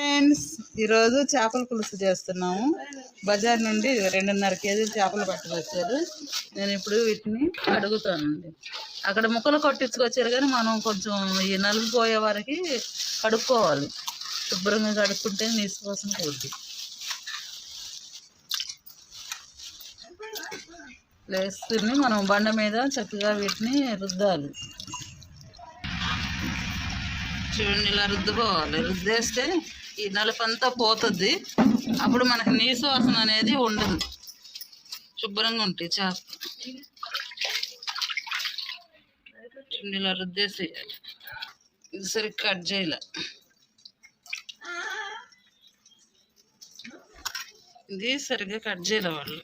Friends ఈరోజు చేపల పులుసు చేస్తున్నాము. బజార్ నుండి రెండున్నర కేజీలు చేపలు పట్టుకొచ్చారు. నేను ఇప్పుడు వీటిని కడుగుతానండి. అక్కడ ముక్కలు కొట్టించుకొచ్చారు కానీ మనం కొంచెం ఈ నలుగు పోయే వరకు కడుక్కోవాలి. శుభ్రంగా కడుక్కుంటే నీసు కోసం కొద్ది వేసుకుని మనం బండ మీద చక్కగా వీటిని రుద్దాలి. చూడండి ఇలా రుద్దుకోవాలి. రుద్దేస్తే ఈ నలుపంతా పోతుంది. అప్పుడు మనకి నీసు వాసన అనేది ఉండదు. శుభ్రంగా ఉంటాయి చేప ఇలా రుద్దేసేయాలి ఇది సరిగ్గా కట్ చేయాలి. ఇది సరిగ్గా కట్ చేయాలి వాళ్ళు.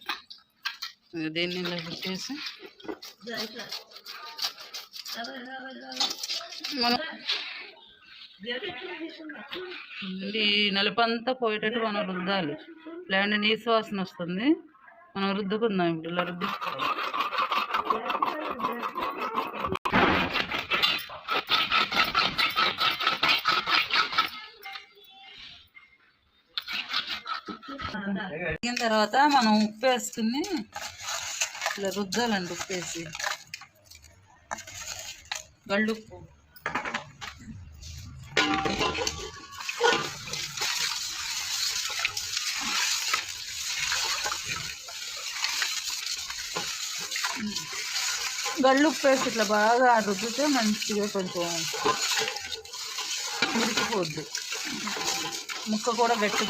దీన్ని ఇలా పెట్టేసి మనం ఈ నలుపంతా పోయేటట్టు మనం రుద్దాలి. లేదంటే నీసు వాసన వస్తుంది. మనం రుద్దుకుందాం ఇప్పుడు ఇలా రుద్దుకోవాలి తర్వాత మనం ఉప్పు వేసుకుని ఇలా రుద్దాలండి ఉప్పు వేసి. గళ్ళుప్పు. గళ్ళుప్పు వేసి ఇట్లా బాగా రుద్దితే మంచిగా కొంచెం మురికిపోద్ది ముక్క కూడా గట్టి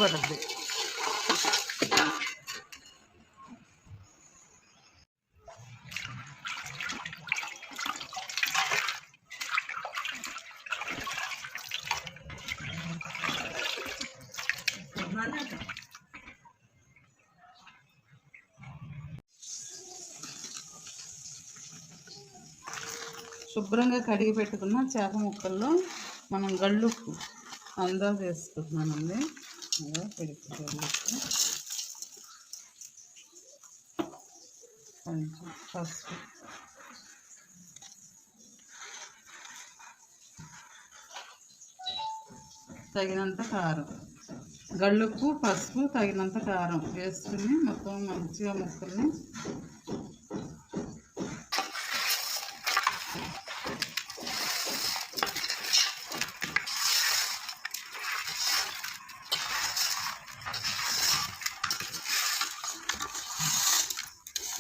శుభ్రంగా కడిగి పెట్టుకున్న చేప ముక్కల్లో మనం గళ్ళుప్పు అందా వేసుకుంటున్నానండి. అదే పెడుతు గళ్ళుప్పు కొంచెం పసుపు. తగినంత కారం. గళ్ళుప్పు పసుపు తగినంత కారం వేసుకుని మొత్తం మంచిగా ముక్కల్ని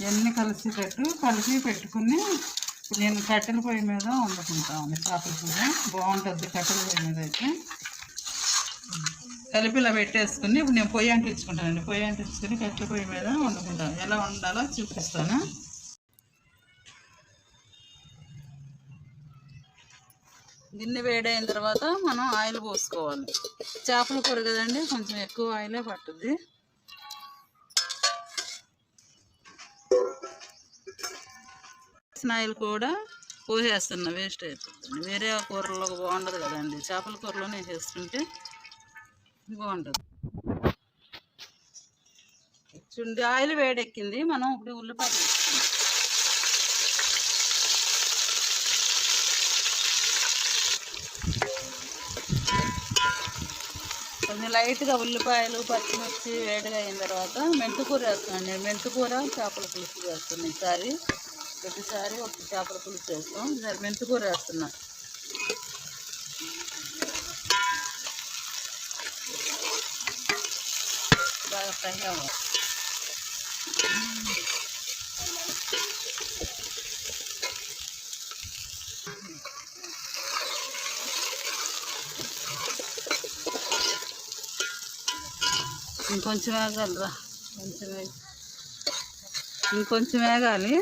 ఇవన్నీ కలిసేటట్టు కలిపి పెట్టుకుని నేను కట్టెల పొయ్యి మీద వండుకుంటాను. చేపల కూర బాగుంటుంది కట్టెల పొయ్యి మీద అయితే. కలిపి ఇలా పెట్టేసుకుని ఇప్పుడు నేను పొయ్యి అంటించుకుంటానండి. పొయ్యి అంటించుకుని కట్టెల పొయ్యి మీద వండుకుంటాను. ఎలా వండాలో చూపిస్తాను. గిన్నె వేడైన తర్వాత మనం ఆయిల్ పోసుకోవాలి. చేపల కూర కదండి కొంచెం ఎక్కువ ఆయిలే పట్టుద్ది. ఆయిల్ కూడా పోసేస్తున్నా వేస్ట్ అయిపోతుంది. వేరే కూరలో బాగుండదు కదండి. చేపల కూరలోనే వేసుకుంటే బాగుంటుంది చుండి ఆయిల్ వేడెక్కింది. మనం ఇప్పుడు ఉల్లిపాయ కొన్ని కొంచెం లైట్గా ఉల్లిపాయలు పచ్చిమిర్చి వేడిగా అయిన తర్వాత మెంతుకూర వేస్తున్నాను నేను మెంతుకూర చేపల పులుసు వేస్తున్నాను ఈసారి. ప్రతిసారి ఒక చేపల పులుసు వేస్తాం ఈసారి మెంతుకూర వేస్తున్నా. బాగా ఫ్రై అవ్వాలి. ఇంకొంచెం వేగలరా. కొంచెం ఇంకొంచెం వేగాలి.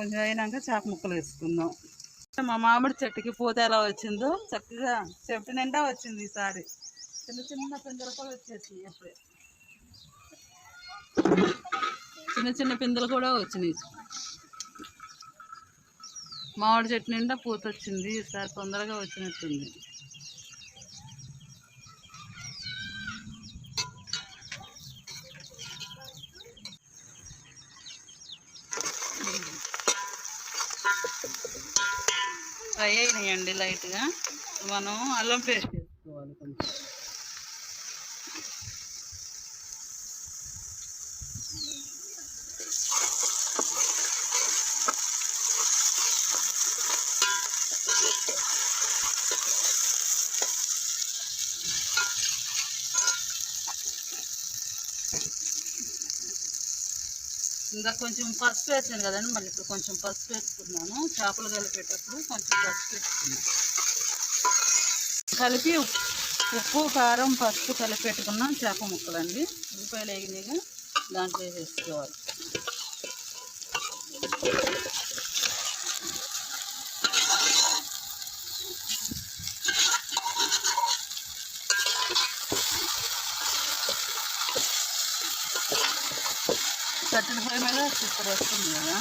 కొంచెం అయినాక చేప ముక్కలు వేసుకుందాం. మా మామిడి చెట్టుకి పూత ఎలా వచ్చిందో చక్కగా చెట్టు నిండా వచ్చింది ఈసారి. చిన్న చిన్న పిందెలు కూడా వచ్చేసి అప్పుడే చిన్న చిన్న పిందెలు కూడా వచ్చినాయి. మామిడి చెట్టు నిండా పూత వచ్చింది ఈసారి తొందరగా వచ్చినట్టుంది. ఫ్రై లైట్గా. మనం అల్లం పేస్ట్ వేసుకోవాలి కొంచెం ఇంకా కొంచెం పసుపు వేసాను కదండి మళ్ళీ ఇప్పుడు కొంచెం పసుపు వేసుకున్నాను. చేపలు కలిపేటప్పుడు కొంచెం పసుపు వేసుకున్నాను. కలిపి ఉప్పు కారం పసుపు కలిపి పెట్టుకున్నాం చేప ముక్కలండి. ఉల్లిపాయలు వేగినాయిగా దాంట్లో వేసేసుకోవాలి కట్టెల పొయ్యి మీద సూపర్ వస్తుంది కదా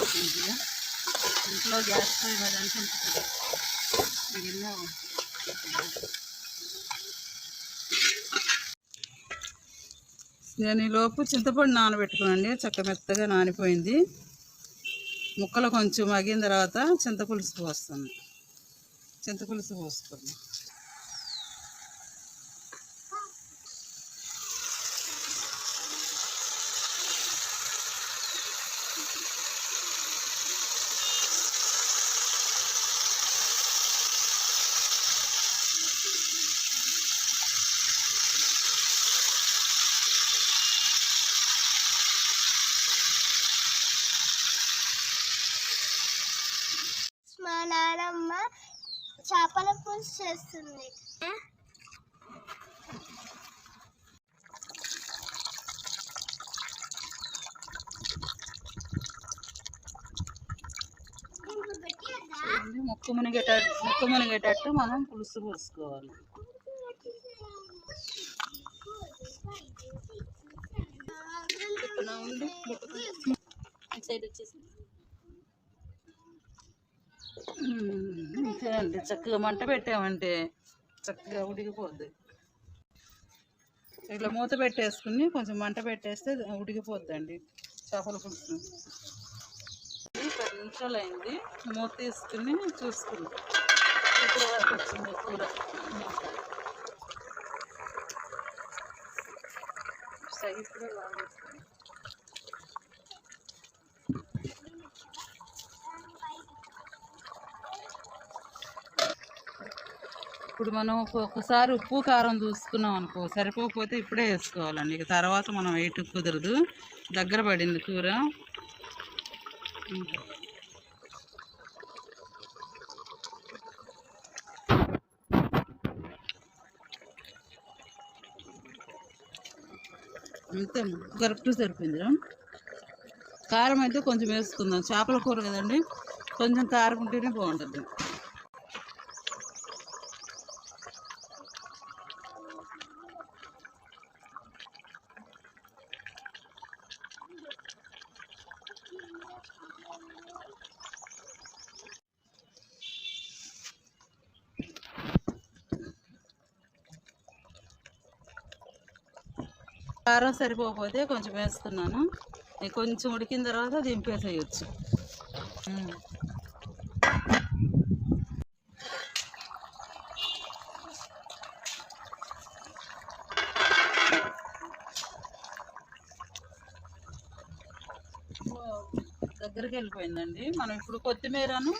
మంచిగా. ఇంట్లో గ్యాస్ పొయ్యి మీద నేను ఈలోపు లోపు చింతపండు నానబెట్టుకునండి చక్క మెత్తగా నానిపోయింది. ముక్కలు కొంచెం మగిన తర్వాత చింతపులుసు పోస్తాను చింతపులుసు పోసుకున్నాను మా నానమ్మ చేపల పులుసు చేస్తుంది. ముక్కు మునిగేటట్టు ముక్కు మునిగేటట్టు మనం పులుసు పోసుకోవాలి. మ్మ్. అంతేనండి చక్కగా మంట పెట్టామంటే చక్కగా ఉడికిపోద్ది. ఇట్లా మూత పెట్టేసుకుని కొంచెం మంట పెట్టేస్తే ఉడికిపోద్దండి. చేపల పులుసు. పది నిమిషాలు అయింది మూత తీసుకుని చూసుకుందాం. ఇప్పుడు వరకు వచ్చింది కూర. సైజ్ కూడా బాగా ఇప్పుడు మనం ఒక్కొక్కసారి ఒకసారి ఉప్పు కారం చూసుకున్నాం అనుకో సరిపోకపోతే ఇప్పుడే వేసుకోవాలండి. ఇక తర్వాత మనం వేయటం కుదరదు. దగ్గర పడింది కూర. అంతే కరెక్ట్ సరిపోయింది కారం అయితే కొంచెం వేసుకుందాం. చేపల కూర కదండి కొంచెం కారం ఉంటేనే బాగుంటుంది. కారం సరిపోకపోతే కొంచెం వేస్తున్నాను. కొంచెం ఉడికిన తర్వాత దింపేసేయచ్చు. దగ్గరికి వెళ్ళిపోయిందండి. మనం ఇప్పుడు కొత్తిమీరను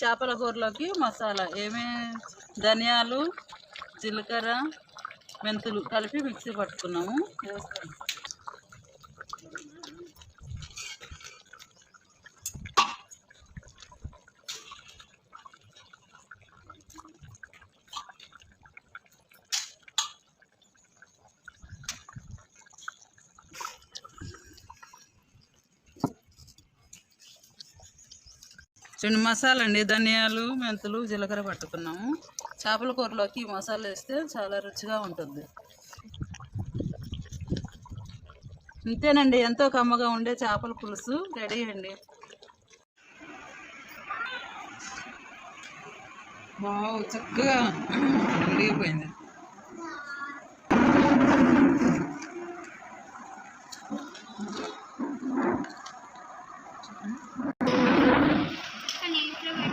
చేపల కూరలోకి మసాలా ఏమే ధనియాలు జీలకర్ర మెంతులు కలిపి మిక్సీ పట్టుకున్నాము. రెండు మసాలా అండి ధనియాలు మెంతులు జీలకర్ర పట్టుకున్నాము. చేపల కూరలోకి ఈ మసాలా వేస్తే చాలా రుచిగా ఉంటుంది. ఇంతేనండి ఎంతో కమ్మగా ఉండే చేపల పులుసు రెడీ అండి. వావ్ చక్కగా ఉడిగిపోయింది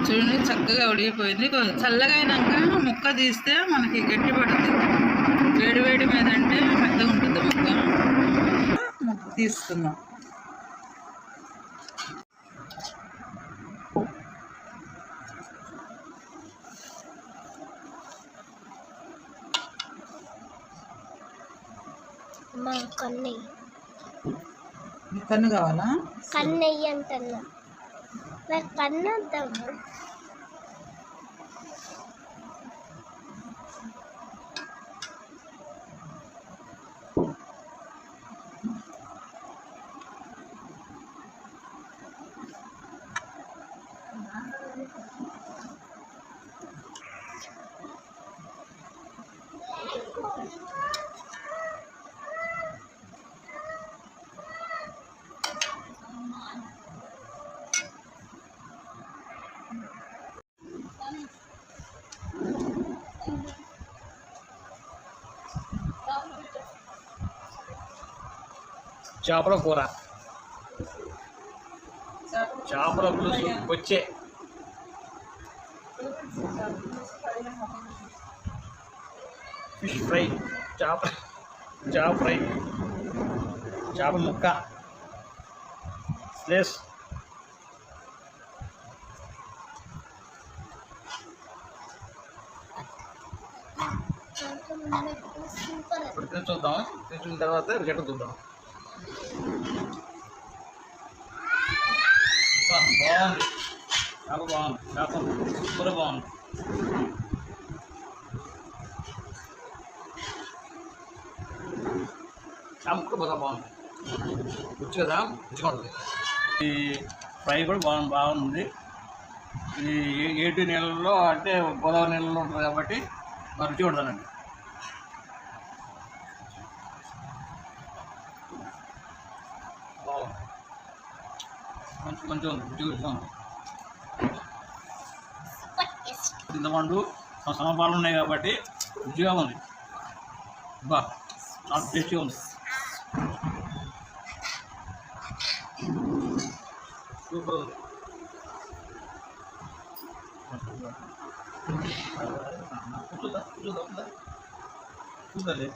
చూడండి చక్కగా ఉడిగిపోయింది. చల్లగా అయినాక ముక్క తీస్తే మనకి గట్టి పడుతుంది వేడి వేడి మీద అంటే మెత్తగా ఉంటుంది ముక్క. తీసుకుందాం మా కొన్ని కావాలా? కన్ను వెయ్యి అంటున్నా. నాకు కన్ను వద్దమ్మా. చేపల కూర. చేపల పులుసు వచ్చే ఫిష్ ఫ్రై చేప చేప ఫ్రై చేప ముక్క స్లేస్. ఇప్పుడు తిని చూద్దాం తిని తర్వాత రిజల్ట్ చూద్దాం. బాగుంది. చేప బాగుంది చేప కూర బాగుంది చేప కూడా బాగా రుచి కదా? రుచిగా ఈ ఫ్రై కూడా బాగుంది బాగుంది ఈ ఏటి నెలల్లో అంటే గోదావరి నెలలో ఉంటుంది కాబట్టి మరి రుచి ఉంటుందండి బాగుంది. మంచి మంచిగా ఉంది. రుచి రుచిగా ఉంది చింతపండు సమపాలు ఉన్నాయి కాబట్టి రుచిగా ఉంది. బా చాలా టేస్టీగా ఉంది. సూపర్. ఉంది చూద్దా చూద్దా. కూర్చోదా